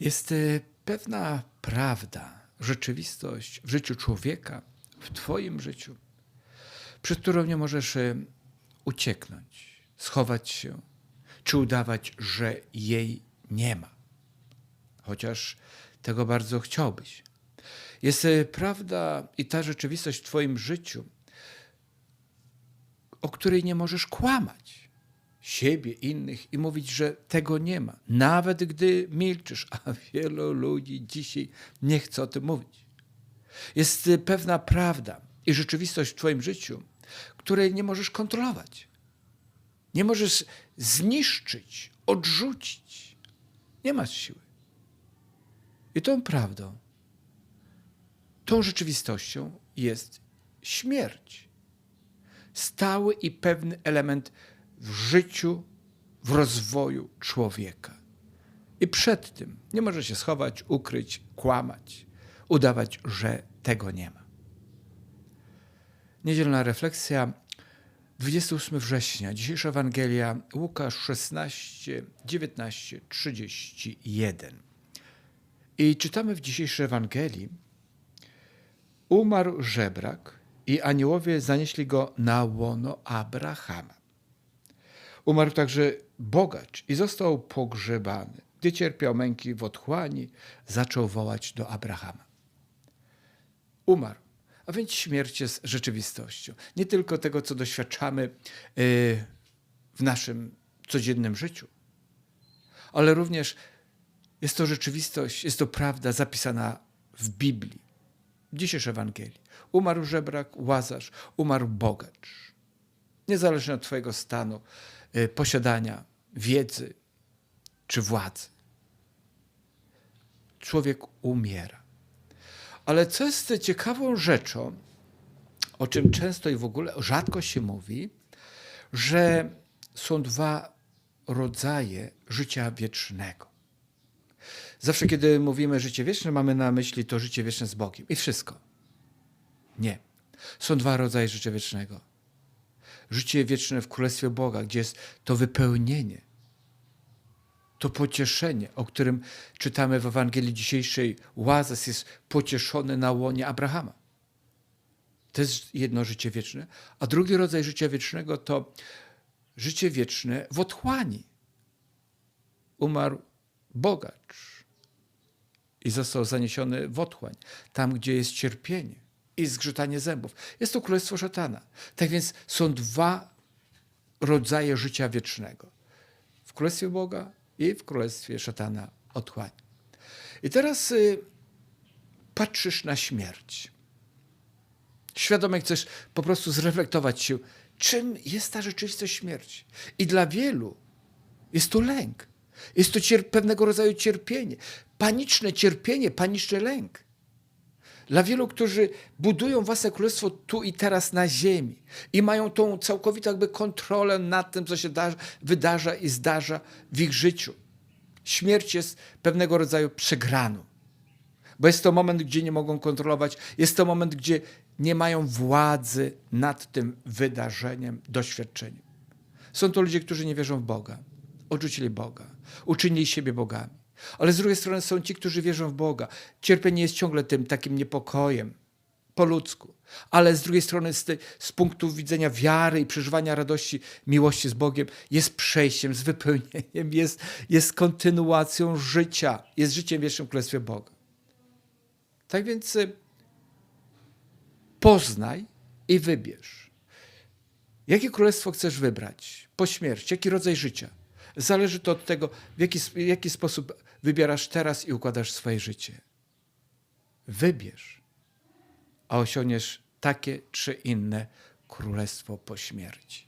Jest e, pewna prawda, rzeczywistość w życiu człowieka, w Twoim życiu, przed którą nie możesz e, ucieknąć, schować się, czy udawać, że jej nie ma, chociaż tego bardzo chciałbyś. Jest e, prawda i ta rzeczywistość w Twoim życiu, o której nie możesz kłamać siebie, innych i mówić, że tego nie ma, nawet gdy milczysz, a wielu ludzi dzisiaj nie chce o tym mówić. Jest pewna prawda i rzeczywistość w Twoim życiu, której nie możesz kontrolować. Nie możesz zniszczyć, odrzucić. Nie masz siły. I tą prawdą, tą rzeczywistością jest śmierć. Stały i pewny element w życiu, w rozwoju człowieka. I przed tym nie może się schować, ukryć, kłamać, udawać, że tego nie ma. Niedzielna refleksja, 28 września, dzisiejsza Ewangelia, Łukasz 16, 19, 31. I czytamy w dzisiejszej Ewangelii, umarł żebrak i aniołowie zanieśli go na łono Abrahama. Umarł także bogacz i został pogrzebany. Gdy cierpiał męki w otchłani, zaczął wołać do Abrahama. Umarł. A więc śmierć jest rzeczywistością. Nie tylko tego, co doświadczamy y, w naszym codziennym życiu, ale również jest to rzeczywistość, jest to prawda zapisana w Biblii. W dzisiejszej Ewangelii. Umarł żebrak, łazarz, umarł bogacz. Niezależnie od Twojego stanu, posiadania, wiedzy czy władzy. Człowiek umiera. Ale co jest ciekawą rzeczą, o czym często i w ogóle rzadko się mówi, że są dwa rodzaje życia wiecznego. Zawsze, kiedy mówimy życie wieczne, mamy na myśli to życie wieczne z Bogiem i wszystko. Nie. Są dwa rodzaje życia wiecznego. Życie wieczne w Królestwie Boga, gdzie jest to wypełnienie, to pocieszenie, o którym czytamy w Ewangelii dzisiejszej. Łazarz jest pocieszony na łonie Abrahama. To jest jedno życie wieczne. A drugi rodzaj życia wiecznego to życie wieczne w otchłani. Umarł bogacz i został zaniesiony w otchłań, tam gdzie jest cierpienie i zgrzytanie zębów. Jest to królestwo szatana. Tak więc są dwa rodzaje życia wiecznego. W królestwie Boga i w królestwie szatana otchłań. I teraz y, patrzysz na śmierć. Świadomie chcesz po prostu zreflektować się, czym jest ta rzeczywistość śmierci. I dla wielu jest to lęk. Jest to pewnego rodzaju cierpienie. Paniczne cierpienie, paniczny lęk. Dla wielu, którzy budują własne królestwo tu i teraz na ziemi i mają tą całkowitą jakby kontrolę nad tym, co się da, wydarza i zdarza w ich życiu. Śmierć jest pewnego rodzaju przegraną, bo jest to moment, gdzie nie mogą kontrolować, jest to moment, gdzie nie mają władzy nad tym wydarzeniem, doświadczeniem. Są to ludzie, którzy nie wierzą w Boga, odrzucili Boga, uczynili siebie bogami. Ale z drugiej strony są ci, którzy wierzą w Boga. Cierpienie jest ciągle tym takim niepokojem, po ludzku. Ale z drugiej strony, z, z punktu widzenia wiary i przeżywania radości, miłości z Bogiem, jest przejściem, z wypełnieniem, jest, jest kontynuacją życia, jest życiem w wiecznym Królestwie Boga. Tak więc y, poznaj i wybierz. Jakie królestwo chcesz wybrać po śmierci? Jaki rodzaj życia? Zależy to od tego, w jaki, w jaki sposób wybierasz teraz i układasz swoje życie. Wybierz, a osiągniesz takie czy inne królestwo po śmierci.